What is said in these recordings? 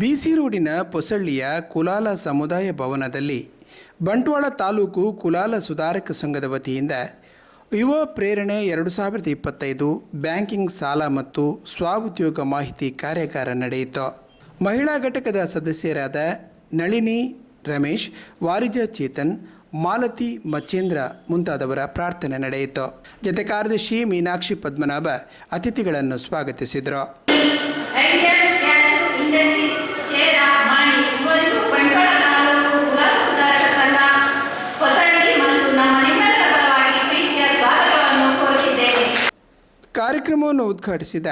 ಬಿಸಿ ರೋಡಿನ ಪೊಸಳ್ಳಿಯ ಕುಲಾಲ ಸಮುದಾಯ ಭವನದಲ್ಲಿ ಬಂಟ್ವಾಳ ತಾಲೂಕು ಕುಲಾಲ ಸುಧಾರಕ ಸಂಘದ ವತಿಯಿಂದ ಯುವ ಪ್ರೇರಣೆ ಎರಡು ಸಾವಿರದ ಇಪ್ಪತ್ತೈದು ಬ್ಯಾಂಕಿಂಗ್ ಸಾಲ ಮತ್ತು ಸ್ವಉದ್ಯೋಗ ಮಾಹಿತಿ ಕಾರ್ಯಾಗಾರ ನಡೆಯಿತು. ಮಹಿಳಾ ಘಟಕದ ಸದಸ್ಯರಾದ ನಳಿನಿ, ರಮೇಶ್, ವಾರಿಜ ಚೇತನ್, ಮಾಲತಿ ಮಚ್ಚೇಂದ್ರ ಮುಂತಾದವರ ಪ್ರಾರ್ಥನೆ ನಡೆಯಿತು. ಜತೆ ಕಾರ್ಯದರ್ಶಿ ಮೀನಾಕ್ಷಿ ಪದ್ಮನಾಭ ಅತಿಥಿಗಳನ್ನು ಸ್ವಾಗತಿಸಿದರು ಐಡಿಯಲ್ ಕ್ಯಾಶ್ ಇಂಡಸ್ಟ್ರೀಸ್ ಷೇರ ಮಾಡಿ ಇವರಿಗೂ ಬಂಟ್ವಾಳ ತಾಲೂಕು ಕುಲಾಲ ಸುಧಾರಕ ಸಂಘ ಹೊಸಳ್ಳಿ ಮತ್ತು ನಮ್ಮ ನಿಮ್ಮೆಲ್ಲರ ಪರವಾಗಿ ಪ್ರೀತಿಯ ಸ್ವಾಗತವನ್ನು ಕೋರುತ್ತಿದ್ದೇನೆ ಕಾರ್ಯಕ್ರಮವನ್ನು ಉದ್ಘಾಟಿಸಿದ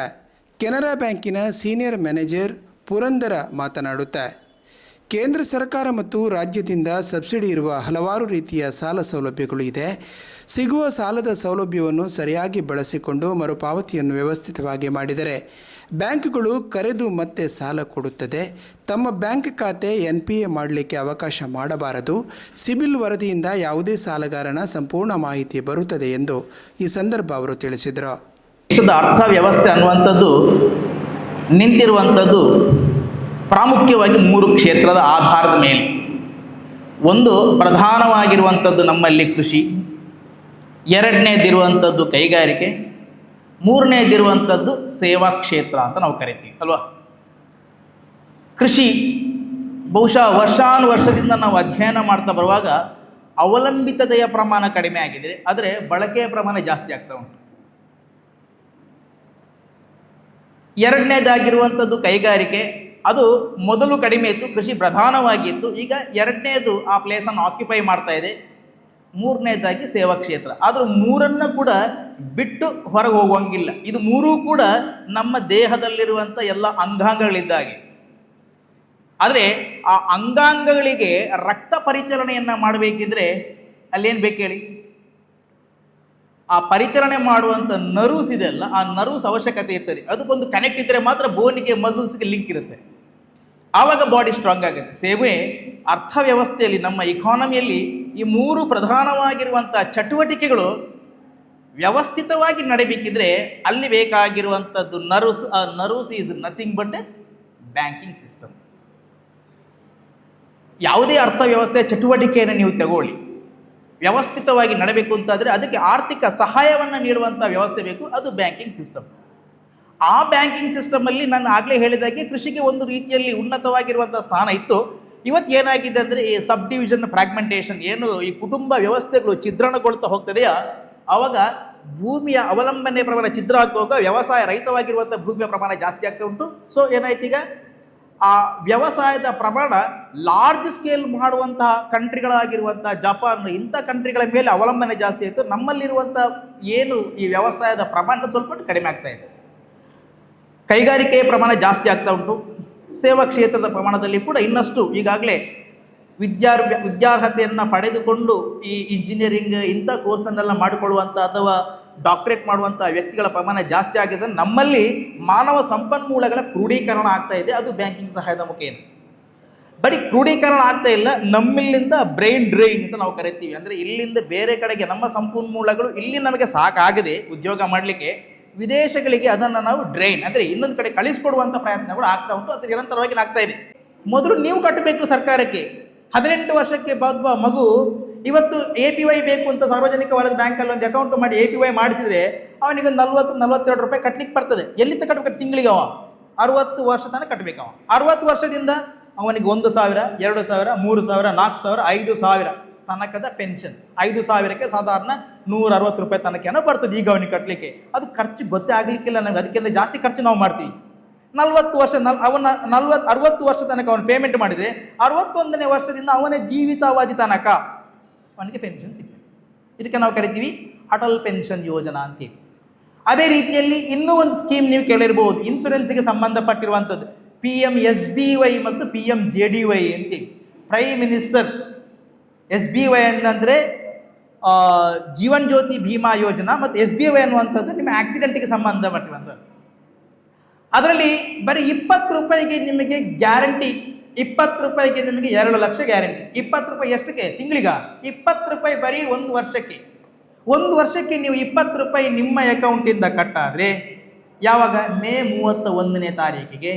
ಕೆನರಾ ಬ್ಯಾಂಕಿನ ಸೀನಿಯರ್ ಮ್ಯಾನೇಜರ್ ಪುರಂದರ ಮಾತನಾಡುತ್ತಾ, ಕೇಂದ್ರ ಸರ್ಕಾರ ಮತ್ತು ರಾಜ್ಯದಿಂದ ಸಬ್ಸಿಡಿ ಇರುವ ಹಲವಾರು ರೀತಿಯ ಸಾಲ ಸೌಲಭ್ಯಗಳು ಇದೆ. ಸಿಗುವ ಸಾಲದ ಸೌಲಭ್ಯವನ್ನು ಸರಿಯಾಗಿ ಬಳಸಿಕೊಂಡು ಮರುಪಾವತಿಯನ್ನು ವ್ಯವಸ್ಥಿತವಾಗಿ ಮಾಡಿದರೆ ಬ್ಯಾಂಕ್ಗಳು ಕರೆದು ಮತ್ತೆ ಸಾಲ ಕೊಡುತ್ತದೆ. ತಮ್ಮ ಬ್ಯಾಂಕ್ ಖಾತೆ ಎನ್ ಪಿ ಎ ಮಾಡಲಿಕ್ಕೆ ಅವಕಾಶ ಮಾಡಬಾರದು. ಸಿಬಿಲ್ ವರದಿಯಿಂದ ಯಾವುದೇ ಸಾಲಗಾರನ ಸಂಪೂರ್ಣ ಮಾಹಿತಿ ಬರುತ್ತದೆ ಎಂದು ಈ ಸಂದರ್ಭ ಅವರು ತಿಳಿಸಿದರು. ದೇಶದ ಅರ್ಥ ವ್ಯವಸ್ಥೆ ಅನ್ನುವಂಥದ್ದು ನಿಂತಿರುವಂಥದ್ದು ಪ್ರಾಮುಖ್ಯವಾಗಿ ಮೂರು ಕ್ಷೇತ್ರದ ಆಧಾರದ ಮೇಲೆ. ಒಂದು ಪ್ರಧಾನವಾಗಿರುವಂಥದ್ದು ನಮ್ಮಲ್ಲಿ ಕೃಷಿ, ಎರಡನೇದಿರುವಂಥದ್ದು ಕೈಗಾರಿಕೆ, ಮೂರನೇದಿರುವಂಥದ್ದು ಸೇವಾ ಕ್ಷೇತ್ರ ಅಂತ ನಾವು ಕರಿತೀವಿ, ಅಲ್ವಾ? ಕೃಷಿ ಬಹುಶಃ ವರ್ಷಾನುವರ್ಷದಿಂದ ನಾವು ಅಧ್ಯಯನ ಮಾಡ್ತಾ ಬರುವಾಗ ಅವಲಂಬಿತತೆಯ ಪ್ರಮಾಣ ಕಡಿಮೆ ಆಗಿದೆ ಆದರೆ ಬಳಕೆಯ ಪ್ರಮಾಣ ಜಾಸ್ತಿ ಆಗ್ತಾ ಉಂಟು. ಎರಡನೇದಾಗಿರುವಂಥದ್ದು ಕೈಗಾರಿಕೆ. ಅದು ಮೊದಲು ಕಡಿಮೆ ಇತ್ತು, ಕೃಷಿ ಪ್ರಧಾನವಾಗಿತ್ತು ಈಗ ಎರಡನೇದು ಆ ಪ್ಲೇಸನ್ನು ಆಕ್ಯುಪೈ ಮಾಡ್ತಾ ಇದೆ. ಮೂರನೇದಾಗಿ ಸೇವಾ ಕ್ಷೇತ್ರ. ಆದರೂ ಮೂರನ್ನು ಕೂಡ ಬಿಟ್ಟು ಹೊರಗೆ ಹೋಗುವಂಗಿಲ್ಲ. ಇದು ಮೂರೂ ಕೂಡ ನಮ್ಮ ದೇಹದಲ್ಲಿರುವಂಥ ಎಲ್ಲ ಅಂಗಾಂಗಗಳಿದ್ದಾಗೆ. ಆದರೆ ಆ ಅಂಗಾಂಗಗಳಿಗೆ ರಕ್ತ ಪರಿಚಲನೆಯನ್ನು ಮಾಡಬೇಕಿದ್ರೆ ಅಲ್ಲೇನು ಬೇಕು ಹೇಳಿ? ಆ ಪರಿಚಲನೆ ಮಾಡುವಂಥ ನರ್ವ್ಸ್ ಇದೆಯಲ್ಲ ಆ ನರ್ವ್ಸ್ ಅವಶ್ಯಕತೆ ಇರ್ತದೆ. ಅದಕ್ಕೊಂದು ಕನೆಕ್ಟ್ ಇದ್ದರೆ ಮಾತ್ರ ಬೋನಿಗೆ ಮಸಲ್ಸ್ಗೆ ಲಿಂಕ್ ಇರುತ್ತೆ. ಆವಾಗ ಬಾಡಿ ಸ್ಟ್ರಾಂಗ್ ಆಗುತ್ತೆ. ಸೇವೆ ಅರ್ಥವ್ಯವಸ್ಥೆಯಲ್ಲಿ, ನಮ್ಮ ಇಕಾನಮಿಯಲ್ಲಿ ಈ ಮೂರು ಪ್ರಧಾನವಾಗಿರುವಂಥ ಚಟುವಟಿಕೆಗಳು ವ್ಯವಸ್ಥಿತವಾಗಿ ನಡೆಯಬೇಕಿದ್ರೆ ಅಲ್ಲಿ ಬೇಕಾಗಿರುವಂಥದ್ದು ನರ್ವ್ಸ್, ಆ nerves is nothing but banking system ಯಾವುದೇ ಅರ್ಥವ್ಯವಸ್ಥೆ, ಚಟುವಟಿಕೆಯನ್ನು ನೀವು ತಗೊಳ್ಳಿ. ವ್ಯವಸ್ಥಿತವಾಗಿ ನಡಬೇಕು ಅಂತಾದರೆ ಅದಕ್ಕೆ ಆರ್ಥಿಕ ಸಹಾಯವನ್ನು ನೀಡುವಂಥ ವ್ಯವಸ್ಥೆ ಬೇಕು. ಅದು ಬ್ಯಾಂಕಿಂಗ್ ಸಿಸ್ಟಮ್. ಆ ಬ್ಯಾಂಕಿಂಗ್ ಸಿಸ್ಟಮಲ್ಲಿ ನಾನು ಆಗಲೇ ಹೇಳಿದಾಗೆ ಕೃಷಿಗೆ ಒಂದು ರೀತಿಯಲ್ಲಿ ಉನ್ನತವಾಗಿರುವಂಥ ಸ್ಥಾನ ಇತ್ತು. ಇವತ್ತು ಏನಾಗಿದೆ ಅಂದರೆ ಈ ಸಬ್ ಡಿವಿಷನ್ ಫ್ರಾಗ್ಮೆಂಟೇಷನ್ ಏನು ಈ ಕುಟುಂಬ ವ್ಯವಸ್ಥೆಗಳು ಛಿದ್ರಣಗೊಳ್ತಾ ಹೋಗ್ತದೆಯಾ? ಆವಾಗ ಭೂಮಿಯ ಅವಲಂಬನೆ ಪ್ರಮಾಣ ಛಿದ್ರ ಆಗ್ತಾ ಹೋಗ ವ್ಯವಸಾಯ ರಹಿತವಾಗಿರುವಂಥ ಭೂಮಿಯ ಪ್ರಮಾಣ ಜಾಸ್ತಿ ಆಗ್ತಾ ಉಂಟು. ಸೊ ಏನಾಯ್ತು ಈಗ? ಆ ವ್ಯವಸಾಯದ ಪ್ರಮಾಣ ಲಾರ್ಜ್ ಸ್ಕೇಲ್ ಮಾಡುವಂತಹ ಕಂಟ್ರಿಗಳಾಗಿರುವಂತಹ ಜಪಾನ್ ಇಂಥ ಕಂಟ್ರಿಗಳ ಮೇಲೆ ಅವಲಂಬನೆ ಜಾಸ್ತಿ ಆಯಿತು. ನಮ್ಮಲ್ಲಿರುವಂಥ ಏನು ಈ ವ್ಯವಸಾಯದ ಪ್ರಮಾಣ ಸ್ವಲ್ಪ ಕಡಿಮೆ ಆಗ್ತಾ ಇದೆ. ಕೈಗಾರಿಕೆಯ ಪ್ರಮಾಣ ಜಾಸ್ತಿ ಆಗ್ತಾ ಉಂಟು. ಸೇವಾ ಕ್ಷೇತ್ರದ ಪ್ರಮಾಣದಲ್ಲಿ ಕೂಡ ಇನ್ನಷ್ಟು ಈಗಾಗಲೇ ವಿದ್ಯಾರ್, ವಿದ್ಯಾರ್ಹತೆಯನ್ನು ಪಡೆದುಕೊಂಡು ಈ ಇಂಜಿನಿಯರಿಂಗ್ ಇಂಥ ಕೋರ್ಸನ್ನೆಲ್ಲ ಮಾಡಿಕೊಳ್ಳುವಂಥ ಅಥವಾ ಡಾಕ್ಟರೇಟ್ ಮಾಡುವಂಥ ವ್ಯಕ್ತಿಗಳ ಪ್ರಮಾಣ ಜಾಸ್ತಿ ಆಗಿದೆ. ನಮ್ಮಲ್ಲಿ ಮಾನವ ಸಂಪನ್ಮೂಲಗಳ ಕ್ರೋಢೀಕರಣ ಆಗ್ತಾ ಇದೆ. ಅದು ಬ್ಯಾಂಕಿಂಗ್ ಸಹಾಯದ ಮುಖೇನ ಬರೀ ಕ್ರೋಢೀಕರಣ ಆಗ್ತಾ ಇಲ್ಲ. ನಮ್ಮಿಲ್ಲಿಂದ ಬ್ರೈನ್ ಡ್ರೈನ್ ಅಂತ ನಾವು ಕರಿತೀವಿ. ಅಂದರೆ ಇಲ್ಲಿಂದ ಬೇರೆ ಕಡೆಗೆ ನಮ್ಮ ಸಂಪನ್ಮೂಲಗಳು ಇಲ್ಲಿ ನಮಗೆ ಸಾಕಾಗದೆ ಉದ್ಯೋಗ ಮಾಡಲಿಕ್ಕೆ ವಿದೇಶಗಳಿಗೆ ಅದನ್ನು ನಾವು ಡ್ರೈನ್ ಅಂದರೆ ಇನ್ನೊಂದು ಕಡೆ ಕಳಿಸ್ಕೊಡುವಂಥ ಪ್ರಯತ್ನಗಳು ಆಗ್ತಾ ಉಂಟು. ಅದು ನಿರಂತರವಾಗಿ ಆಗ್ತಾ ಇದೆ. ಮೊದಲು ನೀವು ಕಟ್ಟಬೇಕು ಸರ್ಕಾರಕ್ಕೆ. ಹದಿನೆಂಟು ವರ್ಷಕ್ಕೆ ಬಾಗುವ ಮಗು ಇವತ್ತು ಎ ಪಿ ವೈ ಬೇಕು ಅಂತ ಸಾರ್ವಜನಿಕ ವಲಯದ ಬ್ಯಾಂಕಲ್ಲಿ ಒಂದು ಅಕೌಂಟ್ ಮಾಡಿ ಎ ಪಿ ವೈ ಮಾಡಿಸಿದ್ರೆ ಅವನಿಗೆ ನಲ್ವತ್ತು, ನಲ್ವತ್ತೆರಡು ರೂಪಾಯಿ ಕಟ್ಲಿಕ್ಕೆ ಬರ್ತದೆ. ಎಲ್ಲಿಂದ ಕಟ್ಟಬೇಕು ತಿಂಗಳಿಗೆ ಅವ? ಅರುವತ್ತು ವರ್ಷ ತನಕ ಕಟ್ಟಬೇಕು ಅವ. ಅರವತ್ತು ವರ್ಷದಿಂದ ಅವನಿಗೆ ಒಂದು ಸಾವಿರ, ಎರಡು ಸಾವಿರ, ಮೂರು ಸಾವಿರ, ನಾಲ್ಕು ಸಾವಿರ, ಐದು ಸಾವಿರ ತನಕದ ಪೆನ್ಷನ್. ಐದು ಸಾವಿರಕ್ಕೆ ಸಾಧಾರಣ ನೂರ ಅರವತ್ತು ರೂಪಾಯಿ ತನಕ ಏನೋ ಬರ್ತದೆ ಈಗ ಅವನಿಗೆ ಕಟ್ಟಲಿಕ್ಕೆ ಅದು ಖರ್ಚು ಗೊತ್ತೇ ಆಗಲಿಕ್ಕಿಲ್ಲ ನಂಗೆ. ಅದಕ್ಕಿಂತ ಜಾಸ್ತಿ ಖರ್ಚು ನಾವು ಮಾಡ್ತೀವಿ. ನಲ್ವತ್ತು ವರ್ಷ, ನಲ್, ಅವನ ನಲ್ವತ್ತು, ಅರವತ್ತು ವರ್ಷ ತನಕ ಅವನು ಪೇಮೆಂಟ್ ಮಾಡಿದರೆ ಅರವತ್ತೊಂದನೇ ವರ್ಷದಿಂದ ಅವನ ಜೀವಿತಾವಧಿ ತನಕ ಅವನಿಗೆ ಪೆನ್ಷನ್ ಸಿಗ್ತದೆ. ಇದಕ್ಕೆ ನಾವು ಕರಿತೀವಿ ಅಟಲ್ ಪೆನ್ಷನ್ ಯೋಜನಾ ಅಂತೇಳಿ. ಅದೇ ರೀತಿಯಲ್ಲಿ ಇನ್ನೂ ಒಂದು ಸ್ಕೀಮ್ ನೀವು ಕೇಳಿರ್ಬೋದು ಇನ್ಸೂರೆನ್ಸ್ಗೆ ಸಂಬಂಧಪಟ್ಟಿರುವಂಥದ್ದು P M S B Y ಮತ್ತು P M J D Y ಅಂತೇಳಿ. Prime minister S B Y ಅಂತಂದರೆ ಜೀವನ್ ಜ್ಯೋತಿ ಭೀಮಾ ಯೋಜನಾ ಮತ್ತು ಎಸ್ ಬಿ ವೈ ಅನ್ನುವಂಥದ್ದು ನಿಮ್ಮ ಆಕ್ಸಿಡೆಂಟಿಗೆ ಸಂಬಂಧಪಟ್ಟಿರುವಂಥದ್ದು. ಅದರಲ್ಲಿ ಬರೀ ಇಪ್ಪತ್ತು ರೂಪಾಯಿಗೆ ನಿಮಗೆ ಗ್ಯಾರಂಟಿ ಇಪ್ಪತ್ತು ರೂಪಾಯಿಗೆ ನಿಮಗೆ ಎರಡು ಲಕ್ಷ ಗ್ಯಾರಂಟಿ. ಇಪ್ಪತ್ತು ರೂಪಾಯಿ ಎಷ್ಟಕ್ಕೆ? ತಿಂಗಳಿಗ. ಇಪ್ಪತ್ತು ರೂಪಾಯಿ ಬರೀ ಒಂದು ವರ್ಷಕ್ಕೆ. ಒಂದು ವರ್ಷಕ್ಕೆ ನೀವು ಇಪ್ಪತ್ತು ರೂಪಾಯಿ ನಿಮ್ಮ ಅಕೌಂಟಿಂದ ಕಟ್ಟಾದರೆ ಯಾವಾಗ? ಮೇ ಮೂವತ್ತ ಒಂದನೇ ತಾರೀಕಿಗೆ.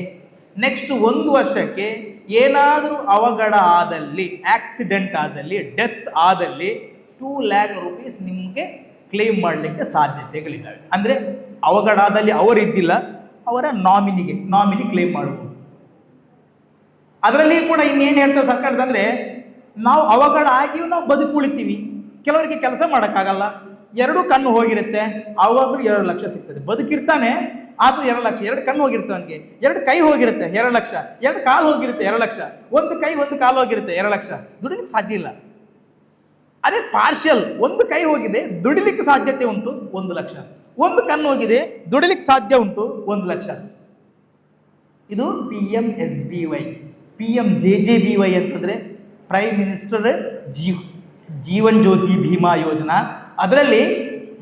ನೆಕ್ಸ್ಟ್ ಒಂದು ವರ್ಷಕ್ಕೆ ಏನಾದರೂ ಅವಘಡ ಆದಲ್ಲಿ ಆಕ್ಸಿಡೆಂಟ್ ಆದಲ್ಲಿ ಡೆತ್ ಆದಲ್ಲಿ ಟೂ ಲ್ಯಾಕ್ ರುಪೀಸ್ ನಿಮಗೆ ಕ್ಲೇಮ್ ಮಾಡಲಿಕ್ಕೆ ಸಾಧ್ಯತೆಗಳಿದ್ದಾವೆ. ಅಂದರೆ ಅವಘಡ ಆದಲ್ಲಿ ಅವರಿದ್ದಿಲ್ಲ, ಅವರ ನಾಮಿನಿಗೆ ನಾಮಿನಿ ಕ್ಲೇಮ್ ಮಾಡ್ಬೋದು ಅದರಲ್ಲಿ ಕೂಡ ಇನ್ನೇನು ಹೇಳ್ತಾರೆ ಸರ್ಕಾರದಂದರೆ, ನಾವು ಅವಘಡ ಆಗಿಯೂ ನಾವು ಬದುಕುಳಿತೀವಿ. ಕೆಲವರಿಗೆ ಕೆಲಸ ಮಾಡೋಕ್ಕಾಗಲ್ಲ. ಎರಡು ಕಣ್ಣು ಹೋಗಿರುತ್ತೆ ಅವಾಗಲೂ ಎರಡು ಲಕ್ಷ ಸಿಗ್ತದೆ. ಬದುಕಿರ್ತಾನೆ, ಆದರೂ ಎರಡು ಲಕ್ಷ. ಎರಡು ಕಣ್ಣು ಹೋಗಿರುತ್ತೆ ಅವನಿಗೆ. ಎರಡು ಕೈ ಹೋಗಿರುತ್ತೆ, ಎರಡು ಲಕ್ಷ. ಎರಡು ಕಾಲು ಹೋಗಿರುತ್ತೆ, ಎರಡು ಲಕ್ಷ. ಒಂದು ಕೈ, ಒಂದು ಕಾಲು ಹೋಗಿರುತ್ತೆ, ಎರಡು ಲಕ್ಷ. ದುಡಿಲಿಕ್ಕೆ ಸಾಧ್ಯ ಇಲ್ಲ. ಅದೇ ಪಾರ್ಷಿಯಲ್ ಒಂದು ಕೈ ಹೋಗಿದೆ, ದುಡಿಲಿಕ್ಕೆ ಸಾಧ್ಯತೆ ಉಂಟು, ಒಂದು ಲಕ್ಷ. ಒಂದು ಕಣ್ಣು ಹೋಗಿದೆ, ದುಡಿಲಿಕ್ಕೆ ಸಾಧ್ಯ ಉಂಟು, ಒಂದು ಲಕ್ಷ. ಇದು P M S B Y P M J J B Y ಅಂತಂದರೆ ಪ್ರೈಮ್ ಮಿನಿಸ್ಟರ್ ಜೀವ್ ಜೀವನ್ ಜ್ಯೋತಿ ಭೀಮಾ ಯೋಜನಾ. ಅದರಲ್ಲಿ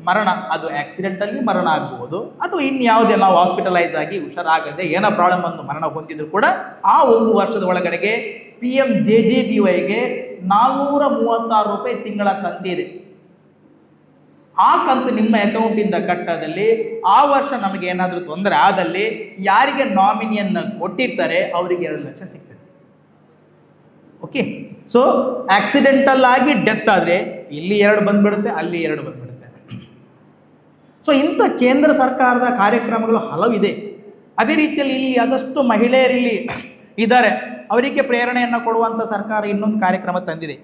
ಮರಣ, ಅದು ಆಕ್ಸಿಡೆಂಟಲ್ಲಿ ಮರಣ ಆಗಬಹುದು ಅಥವಾ ಇನ್ಯಾವುದೇ ನಾವು ಹಾಸ್ಪಿಟಲೈಸ್ ಆಗಿ ಹುಷಾರಾಗದೆ ಏನೋ ಪ್ರಾಬ್ಲಮ್ ಒಂದು ಮರಣ ಹೊಂದಿದ್ರು ಕೂಡ ಆ ಒಂದು ವರ್ಷದ ಒಳಗಡೆಗೆ P M J J B ವೈಗೆ ನಾಲ್ನೂರ ಮೂವತ್ತಾರು ರೂಪಾಯಿ ತಿಂಗಳ ಕಂತಿದೆ ಆ ಕಂತು ನಿಮ್ಮ ಅಕೌಂಟಿಂದ ಕಟ್ಟದಲ್ಲಿ ಆ ವರ್ಷ ನಮಗೆ ಏನಾದರೂ ತೊಂದರೆ ಆದಲ್ಲಿ ಯಾರಿಗೆ ನಾಮಿನಿಯನ್ನು ಕೊಟ್ಟಿರ್ತಾರೆ, ಅವರಿಗೆ ಎರಡು ಲಕ್ಷ ಸಿಗ್ತದೆ. ಓಕೆ ಸೊ ಆಕ್ಸಿಡೆಂಟಲ್ ಆಗಿ ಡೆತ್ ಆದರೆ ಇಲ್ಲಿ ಎರಡು ಬಂದ್ಬಿಡುತ್ತೆ, ಅಲ್ಲಿ ಎರಡು ಬಂದ್ಬಿಡುತ್ತೆ. ಸೊ ಇಂಥ ಕೇಂದ್ರ ಸರ್ಕಾರದ ಕಾರ್ಯಕ್ರಮಗಳು ಹಲವಿದೆ ಅದೇ ರೀತಿಯಲ್ಲಿ ಇಲ್ಲಿ ಆದಷ್ಟು ಮಹಿಳೆಯರಿಲ್ಲಿ ಇದ್ದಾರೆ. ಅವರಿಗೆ ಪ್ರೇರಣೆಯನ್ನು ಕೊಡುವಂಥ ಸರ್ಕಾರ ಇನ್ನೊಂದು ಕಾರ್ಯಕ್ರಮ ತಂದಿದೆ.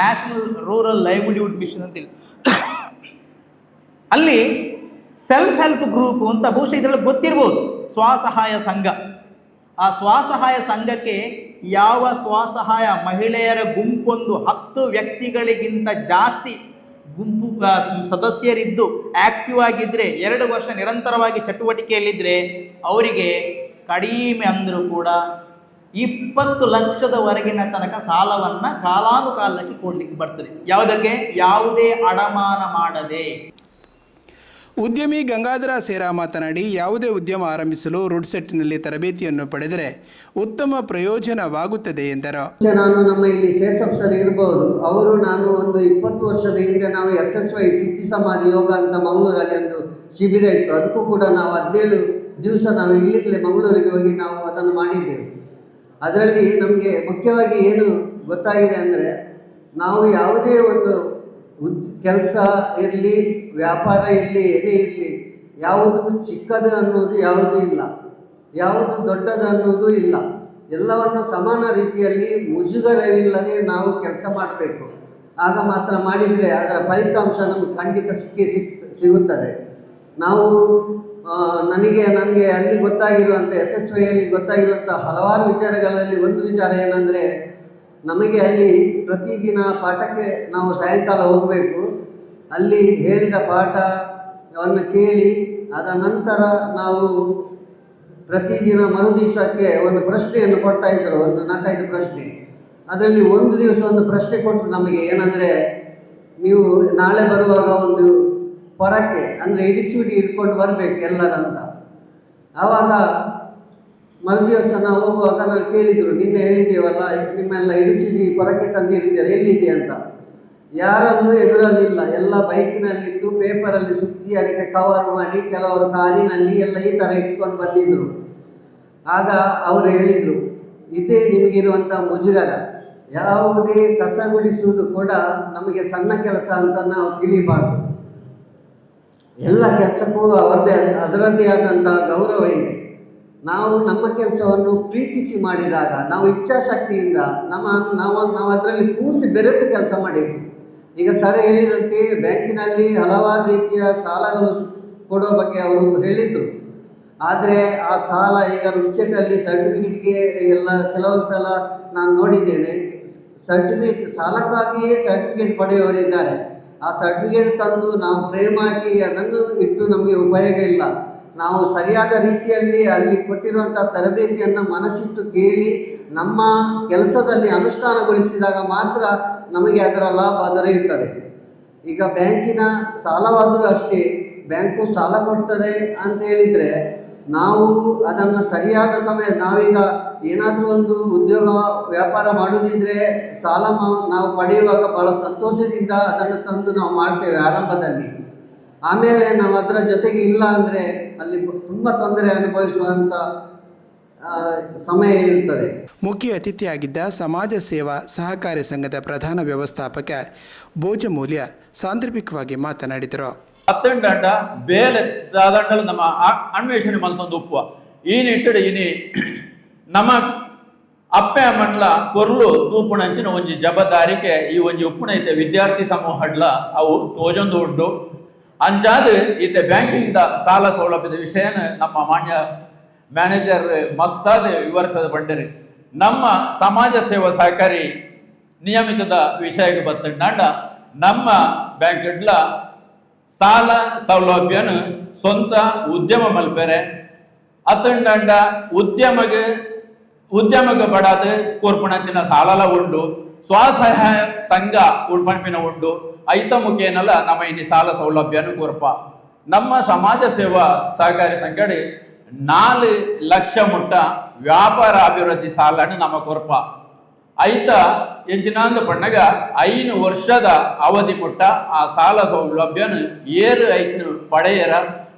ನ್ಯಾಷನಲ್ ರೂರಲ್ ಲೈವ್ಲಿಹುಡ್ ಮಿಷನ್ ಅಂತ ಅಲ್ಲಿ ಸೆಲ್ಫ್ ಹೆಲ್ಪ್ ಗ್ರೂಪ್ ಅಂತ ಬಹುಶಃ ಇದರಲ್ಲಿ ಗೊತ್ತಿರ್ಬೋದು. ಸ್ವಸಹಾಯ ಸಂಘ. ಆ ಸ್ವಸಹಾಯ ಸಂಘಕ್ಕೆ ಯಾವ ಸ್ವಸಹಾಯ ಮಹಿಳೆಯರ ಗುಂಪೊಂದು ಹತ್ತು ವ್ಯಕ್ತಿಗಳಿಗಿಂತ ಜಾಸ್ತಿ ಗುಂಪು ಸದಸ್ಯರಿದ್ದು ಆಕ್ಟಿವ್ ಆಗಿದ್ದರೆ ಎರಡು ವರ್ಷ ನಿರಂತರವಾಗಿ ಚಟುವಟಿಕೆಯಲ್ಲಿದ್ದರೆ ಅವರಿಗೆ ಕಡಿಮೆ ಅಂದರೂ ಕೂಡ ಇಪ್ಪತ್ತು ಲಕ್ಷದವರೆಗಿನ ತನಕ ಸಾಲವನ್ನು ಕಾಲಾನುಕಾಲಕ್ಕೆ ಕೊಡಲಿಕ್ಕೆ ಬರ್ತದೆ. ಯಾವುದಕ್ಕೆ? ಯಾವುದೇ ಅಡಮಾನ ಮಾಡದೆ. ಉದ್ಯಮಿ ಗಂಗಾಧರ ಸೇರಾ ಮಾತನಾಡಿ, ಯಾವುದೇ ಉದ್ಯಮ ಆರಂಭಿಸಲು ರುಡ್ಸೆಟ್ನಲ್ಲಿ ತರಬೇತಿಯನ್ನು ಪಡೆದರೆ ಉತ್ತಮ ಪ್ರಯೋಜನವಾಗುತ್ತದೆ ಎಂದರು. ನಾನು ನಮ್ಮ ಇಲ್ಲಿ ಸೇಸಪ್ ಸರ್ ಇರಬಹುದು ಅವರು ನಾನು ಒಂದು ಇಪ್ಪತ್ತು ವರ್ಷದ ಹಿಂದೆ ನಾವು ಎಸ್ ಎಸ್ ವೈ ಸಿದ್ಧಿ ಸಮಾಧಿ ಯೋಗ ಅಂತ ಮಂಗಳೂರಲ್ಲಿ ಒಂದು ಶಿಬಿರ ಇತ್ತು. ಅದಕ್ಕೂ ಕೂಡ ನಾವು ಹದಿನೇಳು ದಿವಸ ನಾವು ಇಲ್ಲಿಂದಲೇ ಮಂಗಳೂರಿಗೆ ಹೋಗಿ ನಾವು ಅದನ್ನು ಮಾಡಿದ್ದೆವು. ಅದರಲ್ಲಿ ನಮಗೆ ಮುಖ್ಯವಾಗಿ ಏನು ಗೊತ್ತಾಗಿದೆ ಅಂದರೆ, ನಾವು ಯಾವುದೇ ಒಂದು ಉದ್, ಕೆಲಸ ಇರಲಿ, ವ್ಯಾಪಾರ ಇರಲಿ ಏನೇ ಇರಲಿ, ಯಾವುದು ಚಿಕ್ಕದು ಅನ್ನೋದು ಯಾವುದೂ ಇಲ್ಲ. ಯಾವುದು ದೊಡ್ಡದು ಅನ್ನೋದು ಇಲ್ಲ. ಎಲ್ಲವನ್ನು ಸಮಾನ ರೀತಿಯಲ್ಲಿ ಮುಜುಗರವಿಲ್ಲದೆ ನಾವು ಕೆಲಸ ಮಾಡಬೇಕು. ಆಗ ಮಾತ್ರ ಮಾಡಿದರೆ ಅದರ ಫಲಿತಾಂಶ ನಮಗೆ ಖಂಡಿತ ಸಿಕ್ಕೇ ಸಿಕ್, ಸಿಗುತ್ತದೆ. ನಾವು ನನಗೆ ನನಗೆ ಅಲ್ಲಿ ಗೊತ್ತಾಗಿರುವಂಥ ಎಸ್ ಎಸ್ ವೈಯಲ್ಲಿ ಗೊತ್ತಾಗಿರುವಂಥ ಹಲವಾರು ವಿಚಾರಗಳಲ್ಲಿ ಒಂದು ವಿಚಾರ ಏನಂದರೆ ನಮಗೆ ಅಲ್ಲಿ ಪ್ರತಿದಿನ ಪಾಠಕ್ಕೆ ನಾವು ಸಾಯಂಕಾಲ ಹೋಗಬೇಕು. ಅಲ್ಲಿ ಹೇಳಿದ ಪಾಠವನ್ನು ಕೇಳಿ ಅದ ನಂತರ ನಾವು ಪ್ರತಿದಿನ ಮರುದಿವಸಕ್ಕೆ ಒಂದು ಪ್ರಶ್ನೆಯನ್ನು ಕೊಡ್ತಾ ಇದ್ದರು, ಒಂದು ನಾಲ್ಕೈದು ಪ್ರಶ್ನೆ. ಅದರಲ್ಲಿ ಒಂದು ದಿವಸ ಒಂದು ಪ್ರಶ್ನೆ ಕೊಟ್ಟರು ನಮಗೆ, ಏನಂದರೆ, ನೀವು ನಾಳೆ ಬರುವಾಗ ಒಂದು ಪೊರಕೆ, ಅಂದರೆ ಇಡಿಸಿಬಿಡಿ ಇಟ್ಕೊಂಡು ಬರಬೇಕು ಎಲ್ಲರಂತ ಆವಾಗ ಮರುದಿವಸ ನಾವು ಹೋಗುವಾಗ ನಾನು ಕೇಳಿದರು, ನಿನ್ನೆ ಹೇಳಿದ್ದೇವಲ್ಲ, ನಿಮ್ಮೆಲ್ಲ ಇಡಿಸಿಡಿ ಪರಕ್ಕೆ ತಂದಿರಿದ್ದೀರ ಎಲ್ಲಿದೆ ಅಂತ? ಯಾರನ್ನೂ ಎದುರಲ್ಲಿಲ್ಲ. ಎಲ್ಲ ಬೈಕಿನಲ್ಲಿಟ್ಟು, ಪೇಪರಲ್ಲಿ ಸುತ್ತಿ ಅದಕ್ಕೆ ಕವರ್ ಮಾಡಿ, ಕೆಲವರು ಕಾರಿನಲ್ಲಿ ಎಲ್ಲ ಈ ಥರ ಇಟ್ಕೊಂಡು ಬಂದಿದ್ದರು ಆಗ ಅವರು ಹೇಳಿದರು, ಇದೇ ನಿಮಗಿರುವಂಥ ಮುಜುಗರ. ಯಾವುದೇ ಕಸ ಗುಡಿಸುವುದು ಕೂಡ ನಮಗೆ ಸಣ್ಣ ಕೆಲಸ ಅಂತ ನಾವು ತಿಳಿಬಾರ್ದು. ಎಲ್ಲ ಕೆಲಸಕ್ಕೂ ಅವರದೇ, ಅದರದ್ದೇ ಆದಂತಹ ಗೌರವ ಇದೆ. ನಾವು ನಮ್ಮ ಕೆಲಸವನ್ನು ಪ್ರೀತಿಸಿ ಮಾಡಿದಾಗ, ನಾವು ಇಚ್ಛಾಶಕ್ತಿಯಿಂದ ನಮ್ಮ, ನಾವು ನಾವು ಅದರಲ್ಲಿ ಪೂರ್ತಿ ಬೆರೆತು ಕೆಲಸ ಮಾಡಬೇಕು ಈಗ ಸರ್ ಹೇಳಿದಂತೆ ಬ್ಯಾಂಕಿನಲ್ಲಿ ಹಲವಾರು ರೀತಿಯ ಸಾಲಗಳು ಕೊಡೋ ಬಗ್ಗೆ ಅವರು ಹೇಳಿದರು. ಆದರೆ ಆ ಸಾಲ ಈಗ ರುಚೆಟಲ್ಲಿ ಸರ್ಟಿಫಿಕೇಟ್ಗೆ ಎಲ್ಲ ಕೆಲವು ಸಲ ನಾನು ನೋಡಿದ್ದೇನೆ, ಸರ್ಟಿಫಿಕೇಟ್, ಸಾಲಕ್ಕಾಗಿಯೇ ಸರ್ಟಿಫಿಕೇಟ್ ಪಡೆಯುವವರಿದ್ದಾರೆ ಆ ಸರ್ಟಿಫಿಕೇಟ್ ತಂದು ನಾವು ಫ್ರೇಮ್ ಹಾಕಿ ಅದನ್ನು ಇಟ್ಟು ನಮಗೆ ಉಪಯೋಗ ಇಲ್ಲ. ನಾವು ಸರಿಯಾದ ರೀತಿಯಲ್ಲಿ ಅಲ್ಲಿ ಕೊಟ್ಟಿರುವಂಥ ತರಬೇತಿಯನ್ನು ಮನಸ್ಸಿಟ್ಟು ಕೇಳಿ ನಮ್ಮ ಕೆಲಸದಲ್ಲಿ ಅನುಷ್ಠಾನಗೊಳಿಸಿದಾಗ ಮಾತ್ರ ನಮಗೆ ಅದರ ಲಾಭ ದೊರೆಯುತ್ತದೆ. ಈಗ ಬ್ಯಾಂಕಿನ ಸಾಲವಾದರೂ ಅಷ್ಟೇ ಬ್ಯಾಂಕು ಸಾಲ ಕೊಡ್ತದೆ ಅಂತ ಹೇಳಿದರೆ ನಾವು ಅದನ್ನು ಸರಿಯಾದ ಸಮಯ ನಾವೀಗ ಏನಾದರೂ ಒಂದು ಉದ್ಯೋಗ ವ್ಯಾಪಾರ ಮಾಡೋದಿದ್ರೆ ಸಾಲ ನಾವು ಪಡೆಯುವಾಗ ಭಾಳ ಸಂತೋಷದಿಂದ ಅದನ್ನು ತಂದು ನಾವು ಮಾಡ್ತೇವೆ ಆರಂಭದಲ್ಲಿ. ಆಮೇಲೆ ನಾವು ಅದರ ಜೊತೆಗೆ ಇಲ್ಲ ಅಂದರೆ ಅಲ್ಲಿ ತುಂಬ ತೊಂದರೆ ಅನುಭವಿಸುವಂಥ ಸಮಯ ಇರ್ತದೆ. ಮುಖ್ಯ ಅತಿಥಿಯಾಗಿದ್ದ ಸಮಾಜ ಸೇವಾ ಸಹಕಾರಿ ಸಂಘದ ಪ್ರಧಾನ ವ್ಯವಸ್ಥಾಪಕ ಭೋಜಮೂಲ್ಯ ಸಾಂದರ್ಭಿಕವಾಗಿ ಮಾತನಾಡಿದರು. ಅತ್ತಂಡ ಬೇಲೆ ದಾದಂಡಲು ನಮ್ಮ ಅನ್ವೇಷಣೆ ಮಲ್ತೊಂದು ಉಪ್ಪು ಈ ನಿಟ್ಟಡೆ ಇನಿ ನಮ್ಮ ಅಪ್ಪೆ ಅಮ್ಮನ್ಲ ಕೊರ್ಲು ತೂಪುಣಂಚಿನ ಒಂಜಿ ಜವಾಬ್ದಾರಿಕೆ ಈ ಒಂಜಿ ಉಪ್ಪುಣೈತೆ ವಿದ್ಯಾರ್ಥಿ ಸಮೂಹಡ್ಲ ಅವು ತೋಜೊಂದು ಉಂಡು ಅಂಚಾದ್ ಈತ ಬ್ಯಾಂಕಿಂಗ್ ದ ಸಾಲ ಸೌಲಭ್ಯದ ವಿಷಯನ ನಮ್ಮ ಮಾನ್ಯ ಮ್ಯಾನೇಜರ್ ಮಸ್ತಾದ್ ವಿವರಿಸದ ಬಂಡರಿ. ನಮ್ಮ ಸಮಾಜ ಸೇವಾ ಸಹಕಾರಿ ನಿಯಮಿತದ ವಿಷಯಕ್ಕೆ ಬತ್ತಂಡ ನಮ್ಮ ಬ್ಯಾಂಕ್ ಸಾಲ ಸೌಲಭ್ಯನ ಸ್ವಂತ ಉದ್ಯಮ ಮಲ್ಪೆರೆ. ಅತ್ತಂಡ ಉದ್ಯಮಗ ಉದ್ಯಮಗ ಬಡಾದ ಕೋರ್ಪಣಂಚಿನ ಸಾಲಲ ಉಂಡು. ಸ್ವಸಹಾಯ ಸಂಘ ಉಡ್ಪಂಪಿನ ಉಂಡು. ಐತ ಮುಖೇನಲ್ಲ ನಮ್ಮ ಇನಿ ಸಾಲ ಸೌಲಭ್ಯನು ಕೊರಪ ನಮ್ಮ ಸಮಾಜ ಸೇವಾ ಸಹಕಾರಿ ಸಂಘಡಿ ನಾಲ್ ಲಕ್ಷ ಮುಟ್ಟ ವ್ಯಾಪಾರ ಅಭಿವೃದ್ಧಿ ಸಾಲನು ನಮ್ಮ ಕೊರ್ಪ. ಐತ ಎಂಜಿನಾಂದ ಪಣ್ಣಗ ಐನು ವರ್ಷದ ಅವಧಿ ಮುಟ್ಟ ಆ ಸಾಲ ಸೌಲಭ್ಯನು ಏರು ಐನು ಪಡೆಯರ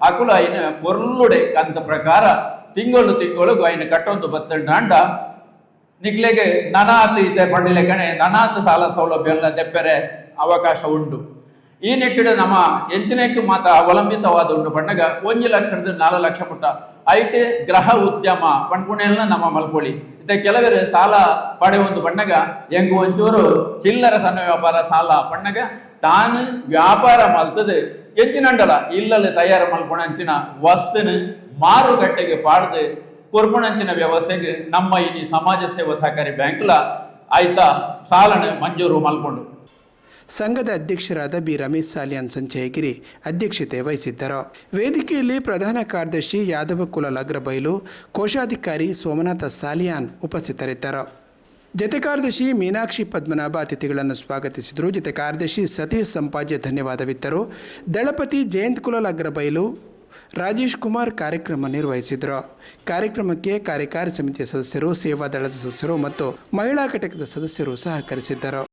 ಅಕುಲ ಐನ ಪೊರ್ಲುಡೆ ಕಂತ ಪ್ರಕಾರ ತಿಂಗಳು ತಿಂಗಳು ಐನ ಕಟ್ಟೊಂದು ಬತ್ತಂಡ ನಿಕ್ಲೆಗೆ ನನಾತ್ ಇತ್ತೆ ಪಡಲೆ ಕಣೆ. ನನಾತ್ ಸಾಲ ಸೌಲಭ್ಯ ದೆಪ್ಪರೆ ಅವಕಾಶ ಉಂಟು. ಈ ನಿಟ್ಟಿನ ನಮ್ಮ ಎಂಚಿನಕ್ಕೆ ಮಾತ್ರ ಅವಲಂಬಿತವಾದ ಉಂಟು ಪಂಡಗ ಒಂದು ಲಕ್ಷದ ನಾಲ್ಕು ಲಕ್ಷ ಪುಟ್ಟ ಐಟಿ ಗ್ರಹ ಉದ್ಯಮ ಪಣ್ಪುಣೆಲ್ಲ ನಮ್ಮ ಮಲ್ಪೊಳಿ. ಇತ್ತ ಕೆಲವರು ಸಾಲ ಪಡೆಯೊಂದು ಬಣ್ಣಗ ಹೆಂಗು ಒಂಚೂರು ಚಿಲ್ಲರೆ ಸಣ್ಣ ವ್ಯಾಪಾರ ಸಾಲ ಪಣ್ಣಗ ತಾನು ವ್ಯಾಪಾರ ಮಲ್ತದೆ ಎಂಚಿನಂಡಲ ಇಲ್ಲಲ್ಲಿ ತಯಾರು ಮಲ್ಪುಣಂಚಿನ ವಸ್ತುನ ಮಾರುಕಟ್ಟೆಗೆ ಪಾಡ್ದು ಕೊರ್ಪುಣಂಚಿನ ವ್ಯವಸ್ಥೆಗೆ ನಮ್ಮ ಈ ಸಮಾಜ ಸೇವಾ ಸಹಕಾರಿ ಬ್ಯಾಂಕ್ಲ ಆಯ್ತ ಸಾಲನೆ ಮಂಜೂರು ಮಲ್ಕೊಂಡು ಸಂಘದ ಅಧ್ಯಕ್ಷರಾದ ಬಿ ರಮೇಶ್ ಸಾಲಿಯಾನ್ ಸಂಚಯಗಿರಿ ಅಧ್ಯಕ್ಷತೆ ವಹಿಸಿದ್ದರು. ವೇದಿಕೆಯಲ್ಲಿ ಪ್ರಧಾನ ಕಾರ್ಯದರ್ಶಿ ಯಾದವ ಕುಲ ಲಗ್ರಬೈಲು ಕೋಶಾಧಿಕಾರಿ ಸೋಮನಾಥ ಸಾಲಿಯಾನ್ ಉಪಸ್ಥಿತರಿದ್ದರು. ಜತೆ ಕಾರ್ಯದರ್ಶಿ ಮೀನಾಕ್ಷಿ ಪದ್ಮನಾಭ ಅತಿಥಿಗಳನ್ನು ಸ್ವಾಗತಿಸಿದರು. ಜತೆ ಕಾರ್ಯದರ್ಶಿ ಸತೀಶ್ ಸಂಪಾಜ್ಯ ಧನ್ಯವಾದವಿತ್ತರು. ದಳಪತಿ ಜಯಂತ್ ಕುಲ ಅಗ್ರಬೈಲು ರಾಜೇಶ್ ಕುಮಾರ್ ಕಾರ್ಯಕ್ರಮ ನಿರ್ವಹಿಸಿದರು. ಕಾರ್ಯಕ್ರಮಕ್ಕೆ ಕಾರ್ಯಕಾರಿ ಸಮಿತಿಯ ಸದಸ್ಯರು ಸೇವಾ ದಳದ ಸದಸ್ಯರು ಮತ್ತು ಮಹಿಳಾ ಘಟಕದ ಸದಸ್ಯರು ಸಹಕರಿಸಿದ್ದರು.